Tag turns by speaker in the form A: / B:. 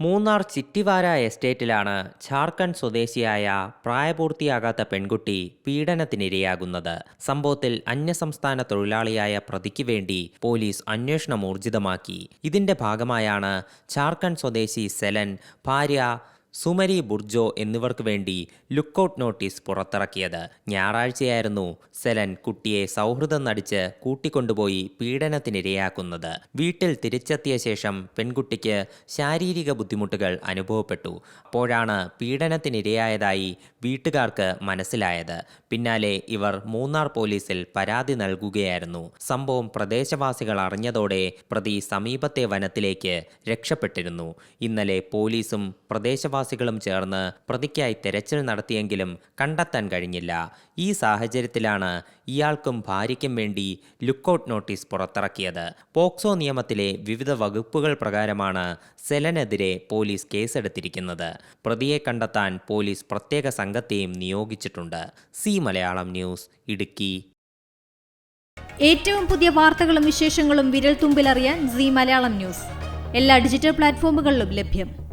A: മൂന്നാർ ചിറ്റിവാര എസ്റ്റേറ്റിലാണ് ഝാർഖണ്ഡ് സ്വദേശിയായ പ്രായപൂർത്തിയാകാത്ത പെൺകുട്ടി പീഡനത്തിനിരയാകുന്നത്. സംഭവത്തിൽ അന്യസംസ്ഥാന തൊഴിലാളിയായ പ്രതിക്ക് വേണ്ടി പോലീസ് അന്വേഷണം ഊർജിതമാക്കി. ഇതിന്റെ ഭാഗമായാണ് ഝാർഖണ്ഡ് സ്വദേശി സെലൻ ഭാര്യ സുമരി ബുർജോ എന്നിവർക്ക് വേണ്ടി ലുക്കൌട്ട് നോട്ടീസ് പുറത്തിറക്കിയത് ഞായറാഴ്ചയായിരുന്നു. സെലൻ കുട്ടിയെ സൗഹൃദം നടിച്ച് കൂട്ടിക്കൊണ്ടുപോയി പീഡനത്തിനിരയാക്കുന്നത്. വീട്ടിൽ തിരിച്ചെത്തിയ ശേഷം പെൺകുട്ടിക്ക് ശാരീരിക ബുദ്ധിമുട്ടുകൾ അനുഭവപ്പെട്ടു. അപ്പോഴാണ് പീഡനത്തിനിരയായതായി വീട്ടുകാർക്ക് മനസ്സിലായത്. പിന്നാലെ ഇവർ മൂന്നാർ പോലീസിൽ പരാതി നൽകുകയായിരുന്നു. സംഭവം പ്രദേശവാസികൾ അറിഞ്ഞതോടെ പ്രതി സമീപത്തെ വനത്തിലേക്ക് രക്ഷപ്പെട്ടിരുന്നു. ഇന്നലെ പോലീസും പ്രദേശവാസികളും ചേർന്ന് പ്രതിക്കായി തെരച്ചിൽ നടത്തിയെങ്കിലും കണ്ടെത്താൻ കഴിഞ്ഞില്ല. ഈ സാഹചര്യത്തിലാണ് ഇയാൾക്കും ഭാര്യയ്ക്കും വേണ്ടി ലുക്കൌട്ട് നോട്ടീസ് പുറത്തിറക്കിയത്. പോക്സോ നിയമത്തിലെ വിവിധ വകുപ്പുകൾ പ്രകാരമാണ് സെലനെതിരെ പോലീസ് കേസെടുത്തിരിക്കുന്നത്. പ്രതിയെ കണ്ടെത്താൻ പോലീസ് പ്രത്യേക സംഘത്തെയും നിയോഗിച്ചിട്ടുണ്ട്. C Malayalam news Idukki.
B: ഏറ്റവും പുതിയ വാർത്തകളും വിശേഷങ്ങളും വിരൽ തുമ്പിലറിയാൻ സി മലയാളം ന്യൂസ്. എല്ലാ ഡിജിറ്റൽ പ്ലാറ്റ്ഫോമുകളിലും ലഭ്യം.